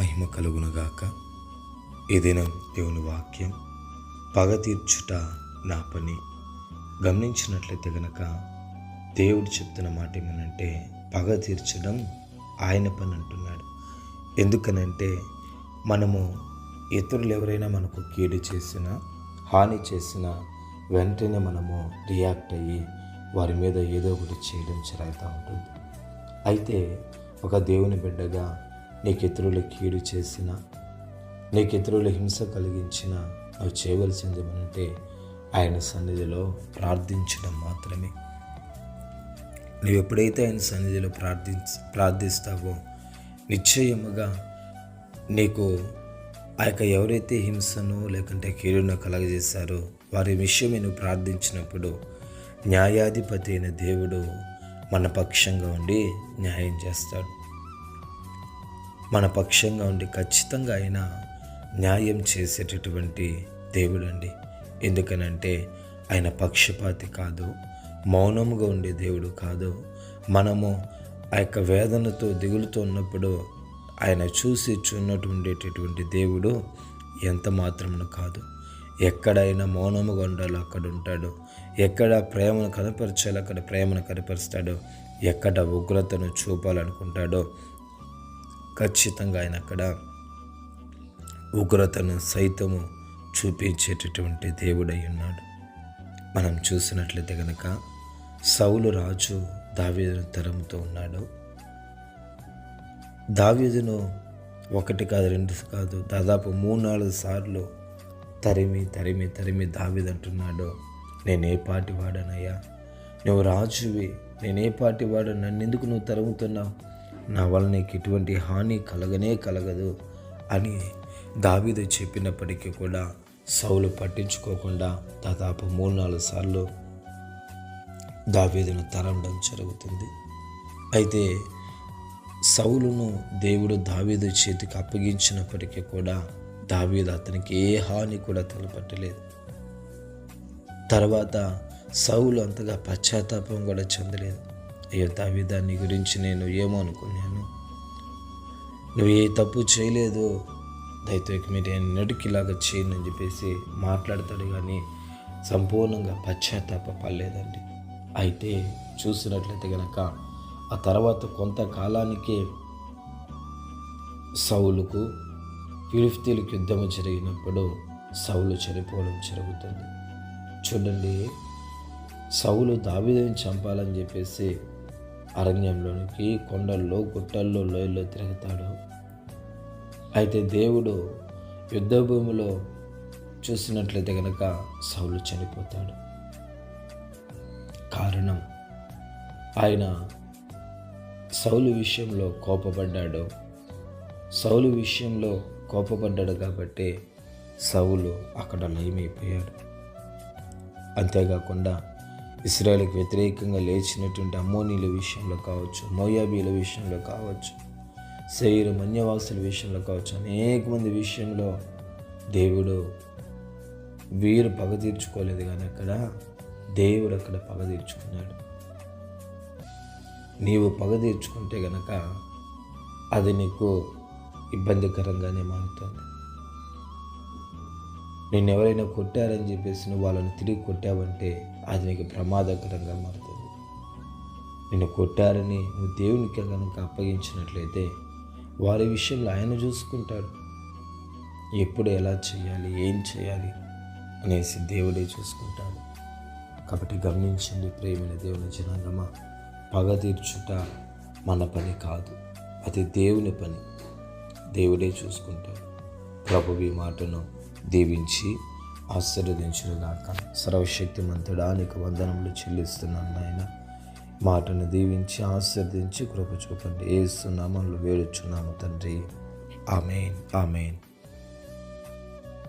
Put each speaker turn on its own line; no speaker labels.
మహిమ కలుగునుగాక. ఈ దినం దేవుని వాక్యం పగ తీర్చుట నా పని. గమనించినట్లయితే గనక దేవుడు చెప్తున్న మాట ఏమనంటే పగ తీర్చడం ఆయన పని అంటున్నాడు. ఎందుకనంటే మనము ఇతరులు ఎవరైనా మనకు కీడు చేసినా హాని చేసినా వెంటనే మనము రియాక్ట్ అయ్యి వారి మీద ఏదో ఒకటి చేయడం జరుగుతూ ఉంటుంది. అయితే ఒక దేవుని బిడ్డగా నీకు కీడు చేసిన నీకు హింస కలిగించిన నువ్వు చేయవలసింది ఏమంటే ఆయన సన్నిధిలో ప్రార్థించడం మాత్రమే. నువ్వు ఎప్పుడైతే ఆయన సన్నిధిలో ప్రార్థించ ప్రార్థిస్తావో నిశ్చయముగా నీకు ఆ యొక్క ఎవరైతే హింసను లేకుంటే కీడును కలగజేశారో వారి విషయమే నువ్వు ప్రార్థించినప్పుడు న్యాయాధిపతి అయిన దేవుడు మన పక్షంగా ఉండి న్యాయం చేస్తాడు. మన పక్షంగా ఉండి ఖచ్చితంగా ఆయన న్యాయం చేసేటటువంటి దేవుడు అండి ఎందుకనంటే ఆయన పక్షపాతి కాదు మౌనముగా ఉండే దేవుడు కాదు. మనము ఆ యొక్క వేదనతో దిగులుతో ఉన్నప్పుడు ఆయన చూసి చూన్నట్టు ఉండేటటువంటి దేవుడు ఎంత మాత్రమును కాదు. ఎక్కడైనా మౌనముగా ఉండాలో అక్కడ ఉంటాడు. ఎక్కడ ప్రేమను కనపరచాలో అక్కడ ప్రేమను కనపరుస్తాడో. ఎక్కడ ఉగ్రతను చూపాలనుకుంటాడో ఖచ్చితంగా ఆయన అక్కడ ఉగ్రతను సైతము చూపించేటటువంటి దేవుడై ఉన్నాడు. మనం చూసినట్లయితే కనుక సౌలు రాజు దావీదును తరముతో ఉన్నాడు. దావీదును ఒకటి కాదు రెండు కాదు దాదాపు మూడు నాలుగు సార్లు తరిమి తరిమి తరిమి దావీదంటున్నాడు నేనే పాటి వాడనయ్యా? నువ్వు రాజువి. నేనే పాటి వాడు? నన్ను ఎందుకు నువ్వు తరుముతున్నావు? నా వల్ల నీకు ఎటువంటి హాని కలగనే కలగదు అని దావీదు చెప్పినప్పటికీ కూడా సౌలు పట్టించుకోకుండా దాదాపు మూడు నాలుగు సార్లు దావీదును తరమడం జరుగుతుంది. అయితే సౌలును దేవుడు దావీదు చేతికి అప్పగించినప్పటికీ కూడా దావీదు అతనికి ఏ హాని కూడా తలపట్టలేదు. తర్వాత సౌలు అంతగా పశ్చాత్తాపం కూడా చెందలేదు. అయ్యో తావి దాన్ని గురించి నేను ఏమో అనుకున్నాను. నువ్వు ఏ తప్పు చేయలేదు దయతో మీరు నడికిలాగా చేయను అని చెప్పేసి మాట్లాడతాడు కానీ సంపూర్ణంగా పశ్చాత్తాప పడలేదండి అయితే చూసినట్లయితే కనుక ఆ తర్వాత కొంతకాలానికి సౌలుకు ఫిలిఫ్తీలకు యుద్ధము జరిగినప్పుడు సౌలు చనిపోవడం జరుగుతుంది. చూడండి సౌలు దావిదని చంపాలని చెప్పేసి అరణ్యంలోనికి కొండల్లో గుట్టల్లో లోయల్లో తిరుగుతాడు. అయితే దేవుడు యుద్ధ భూమిలో చూసినట్లయితే కనుక సౌలు చనిపోతాడు. కారణం ఆయన సౌలు విషయంలో కోపపడ్డాడు. సౌలు విషయంలో కోపపడ్డాడు కాబట్టి సౌలు అక్కడ లయమైపోయాడు. అంతేకాకుండా ఇస్రాయల్కి వ్యతిరేకంగా లేచినటువంటి అమ్మోనీల విషయంలో కావచ్చు మోయాబీల విషయంలో కావచ్చు శరీర మన్యవాసుల విషయంలో కావచ్చు అనేక మంది విషయంలో దేవుడు వీరు పగ తీర్చుకోలేదు కానీ అక్కడ దేవుడు అక్కడ పగ తీర్చుకున్నాడు. నీవు పగ తీర్చుకుంటే గనక అది నీకు ఇబ్బందికరంగానే మారుతుంది. నిన్ను ఎవరైనా కొట్టారని చెప్పేసి నువ్వు వాళ్ళని తిరిగి కొట్టావంటే అది నీకు ప్రమాదకరంగా మారుతుంది. నిన్ను కొట్టారని నువ్వు దేవునికి కనుక అప్పగించినట్లయితే వారి విషయంలో ఆయన చూసుకుంటాడు. ఎప్పుడు ఎలా చేయాలి ఏం చేయాలి అనేసి దేవుడే చూసుకుంటాడు. కాబట్టి గమనించండి ప్రేమైన దేవుని జనాంగమా పగ తీర్చుట మన పని కాదు అది దేవుని పని. దేవుడే చూసుకుంటాడు. ప్రభు ఈ మాటను దీవించి ఆశీర్వదించుగాక సర్వశక్తిమంతుడా నీకు వందనములు చెల్లిస్తున్నాను నాయన. మాటను దీవించి ఆశీర్వదించి కృప చూపండి. ఏస్తున్నామని వేడుచున్నాము తండ్రి. ఆమెన్. ఆమెన్.